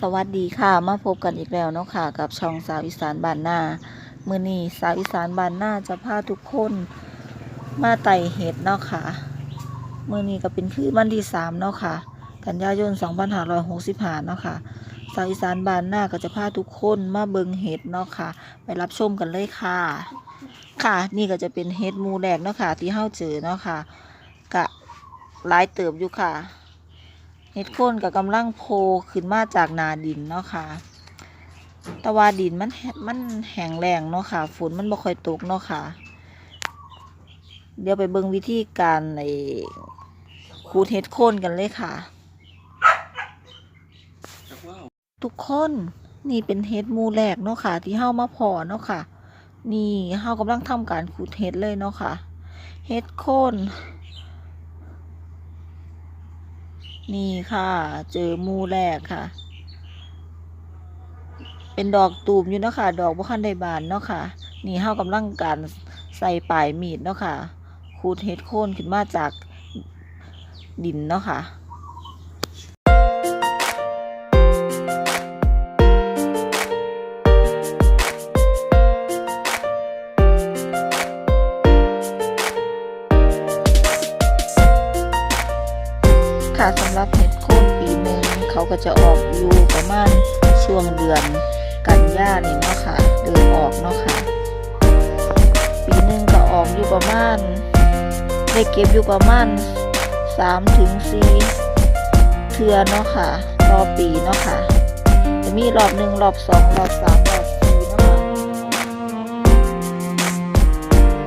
สวัสดีค่ะมาพบกันอีกแล้วเนาะค่ะ กับช่องสาวอีสานบ้านนามือนี้สาวอีสานบ้านนาจะพาทุกคนมาไต่เห็ดเนาะค่ะมือนี้ก็เป็นคืนวันที่3เนาะค่ะ กันยายน2565เนาะค่ะสาวอีสานบ้านนาก็จะพาทุกคนมาเบิงเห็ดเนาะค่ะ ไปรับชมกันเลยค่ะ ค่ะนี่ก็จะเป็นเห็ดมูแดกเนาะค่ะ ที่เฮาเจอเนาะค่ะกะหลายเติบอยู่ค่ะ เห็ดโคนกับกำลังโผล่ขึ้นมาจากนาดินเนาะค่ะต่ว่าดินมันมันแห้งแรงเนาะค่ะ ฝนมันบ่ค่อยตกเนาะค่ะ เดี๋ยวไปเบิ่งวิธีการไอ้ขูดเห็ดโคนกันเลยค่ะ ทุกคนนี่เป็นเห็ดมูแรกเนาะค่ะ ที่เฮามาพอเนาะค่ะ นี่เฮากำลังทำการขูดเห็ดเลยเนาะค่ะ เห็ดโคน นี่ค่ะ เจอมูแรกค่ะ เป็นดอกตูมอยู่เนาะค่ะ ดอกบ่คันได้บานเนาะค่ะ นี่เฮากำลังการใส่ปลายมีดเนาะค่ะขูดเห็ดโคนขึ้นมาจากดินเนาะค่ะ ค่ะสำหรับเห็ดโคนปีหนึ่งเขาก็จะออกอยู่ประมาณช่วงเดือนกันยานี่เนาะค่ะ เดือนออกเนาะค่ะ ปีหนึ่งก็ออกอยู่ประมาณ ได้เก็บอยู่ประมาณสามถึงสี่เทือเนาะค่ะต่อปีเนาะค่ะ จะมีรอบหนึ่งรอบสองรอบสามรอบสี่เนาะค่ะ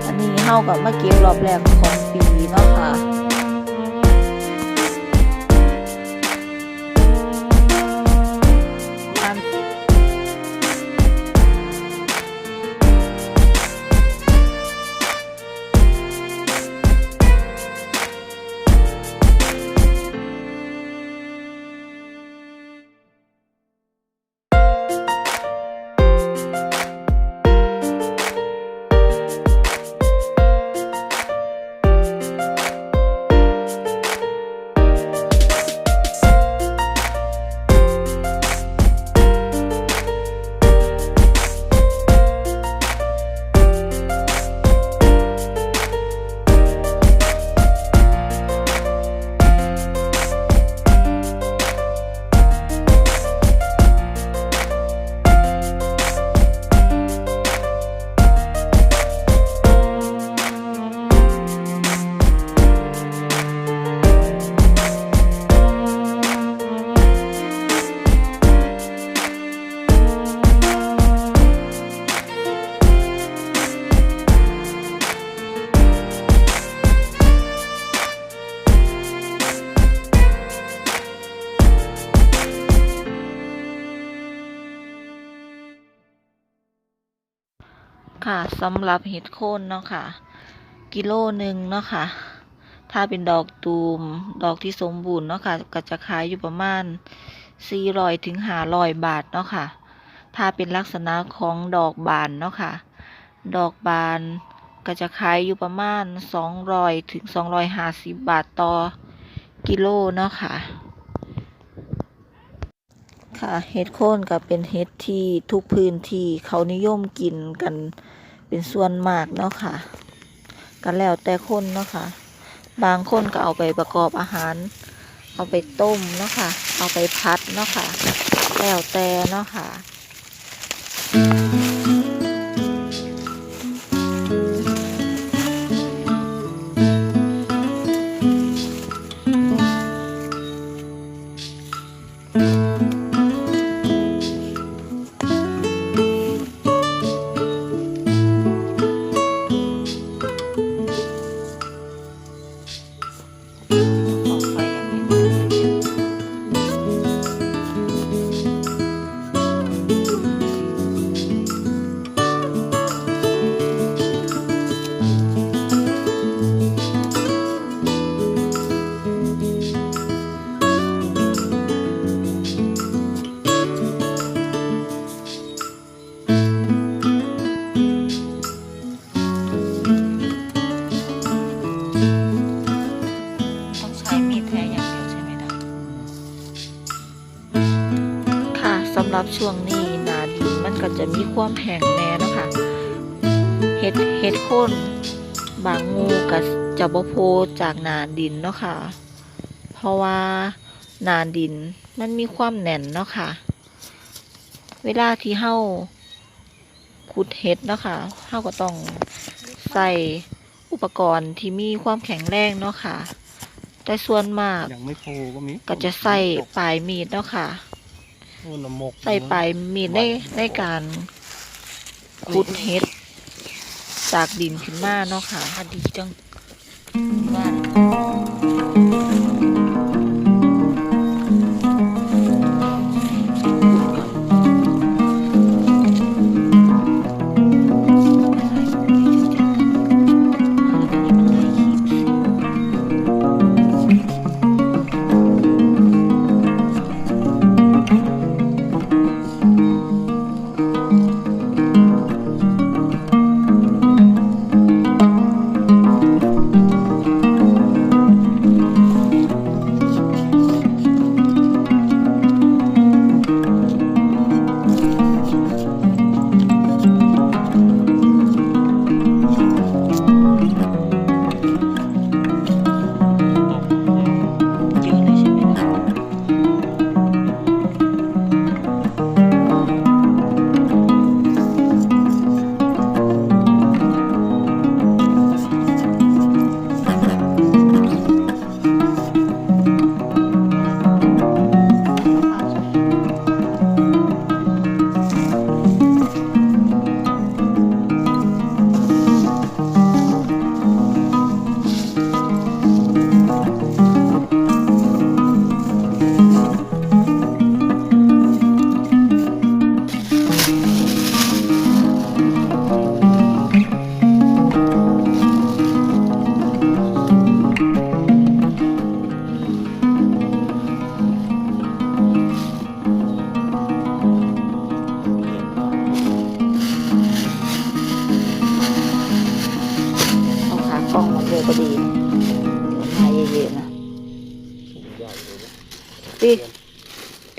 อันนี้เฮากับมาเก็บรอบแรกของปีเนาะค่ะ สำหรับเห็ดโคนเนาะค่ะ กิโลหนึ่งเนาะค่ะ ถ้าเป็นดอกตูมดอกที่สมบูรณ์เนาะค่ะก็จะขายอยู่ประมาณ400ถึง500บาทเนาะค่ะ ถ้าเป็นลักษณะของดอกบานเนาะค่ะ ดอกบานก็จะขายอยู่ประมาณ 200ถึง250 บาทต่อกิโลเนาะค่ะ ค่ะเห็ดโคนก็เป็นเห็ดที่ทุกพื้นที่เขานิยมกินกัน เป็นส่วนมากเนาะค่ะก็แล้วแต่คนเนาะค่ะ บางคนก็เอาไปประกอบอาหาร เอาไปต้มเนาะค่ะ เอาไปพัดเนาะค่ะ แล้วแต่เนาะค่ะ ความแห้งแน่เนาะคะเห็ดเห็ดโคนบางงูก็จะบ่โพจากหนาดินเนาะค่ะ เพราะว่าหนาดินมันมีความแน่นเนาะค่ะ เวลาที่เฮาขุดเห็ดเนาะค่ะเฮาก็ต้องใส่อุปกรณ์ที่มีความแข็งแรงเนาะค่ะ แต่ส่วนมากยังไม่โพก็มีก็จะใส่ปลายมีดเนาะค่ะโอ้น้ำมกใส่ปลายมีดในในการ ขุดเห็ดจากดินขึ้นมาเนาะค่ะดีจังว่า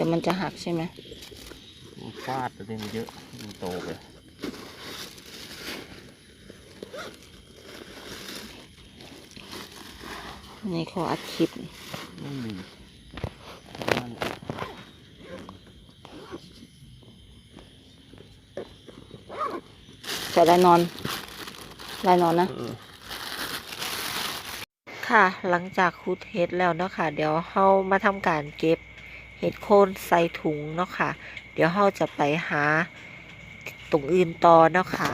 ยวมันจะหักใช่ไหมมันฟาดตัวนี้มันเยอะมันโตไปนี่ขออัดคลิปไม่มีมันจะได้นอนได้นอนนะเออค่ะ หลังจากขุดเห็ดแล้วเนาะค่ะเดี๋ยวเรามาทำการเก็บ เห็ดโคนใส่ถุงเนาะค่ะ เดี๋ยวเราจะไปหาตรงอื่นต่อเนาะค่ะ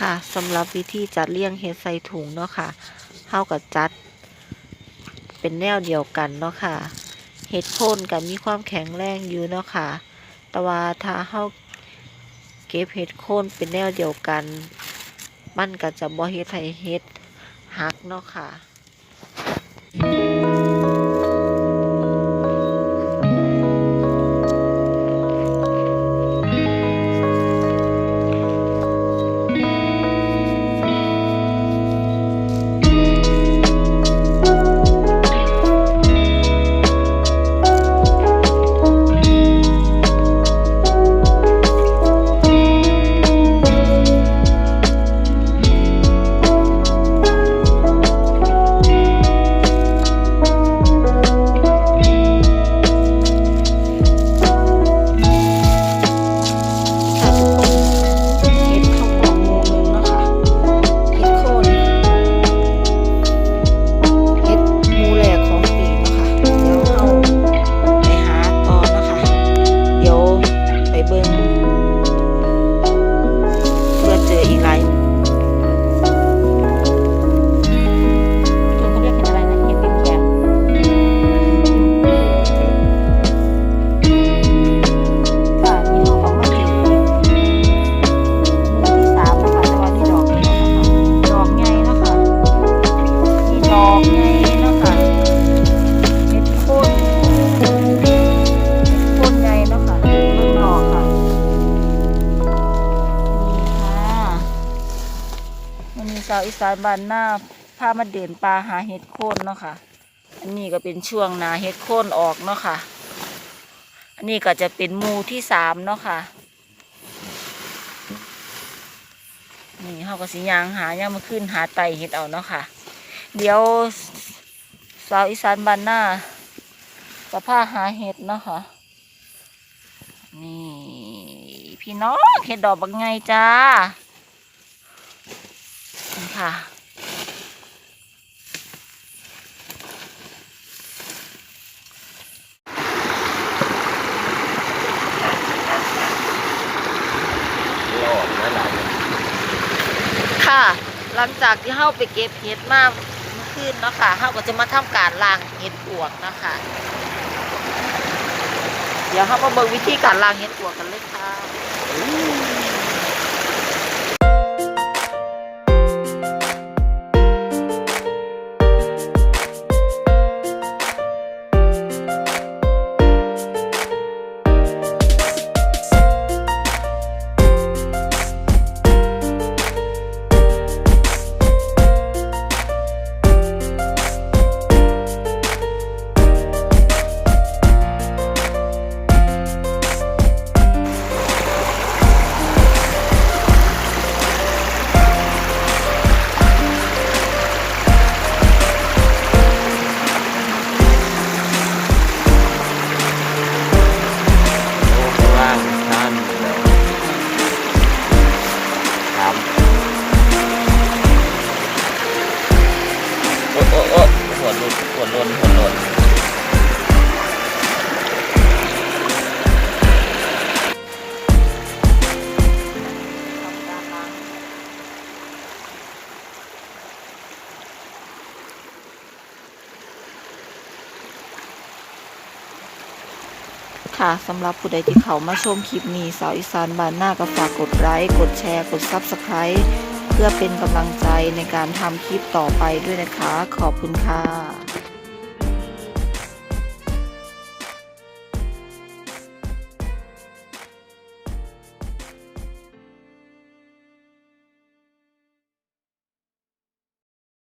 ค่ะสำหรับวิธีจัดเลี้ยงเห็ดใส่ถุงเนาะค่ะเท่ากับจัด เป็นแนวเดียวกันเนาะค่ะ เห็ดโคนกับมีความแข็งแรงอยู่เนาะค่ะ แต่ว่าถ้าเท่าเก็บเห็ดโคนเป็นแนวเดียวกัน มันก็จะบ่เฮ็ดให้เห็ดหักเนาะคะค่ะ สาวอีสานบ้านหน้าพามาเดินป่าหาเห็ดโคนเนาะค่ะ อันนี้ก็เป็นช่วงนาเห็ดโคนออกเนาะค่ะ อันนี้ก็จะเป็นมูที่สามเนาะค่ะ นี่เขาก็สิยางหายางมาขึ้นหาไตเห็ดเอาเนาะค่ะ เดี๋ยวสาวอีสานบ้านหน้าจะพาหาเห็ดเนาะค่ะ นี่พี่น้องเห็ดดอกบางไงจ้า ค่ะหลอกแล้วหลายค่ะ หลังจากที่เฮาไปเก็บเห็ดมาเมื่อคืนเนาะค่ะเฮาก็จะมาทำการล้างเห็ดปวกนะคะ เดี๋ยวเฮามาเบิ่งวิธีการล้างเห็ดปวกกันเลยค่ะ ค่ะสำหรับผู้ใดที่เขามาชมคลิปนี้สาวอีสานบานหน้าก็ฝากกดไลค์กดแชร์ กด Subscribe เพื่อเป็นกำลังใจในการทำคลิปต่อไปด้วยนะคะ ขอบคุณค่ะ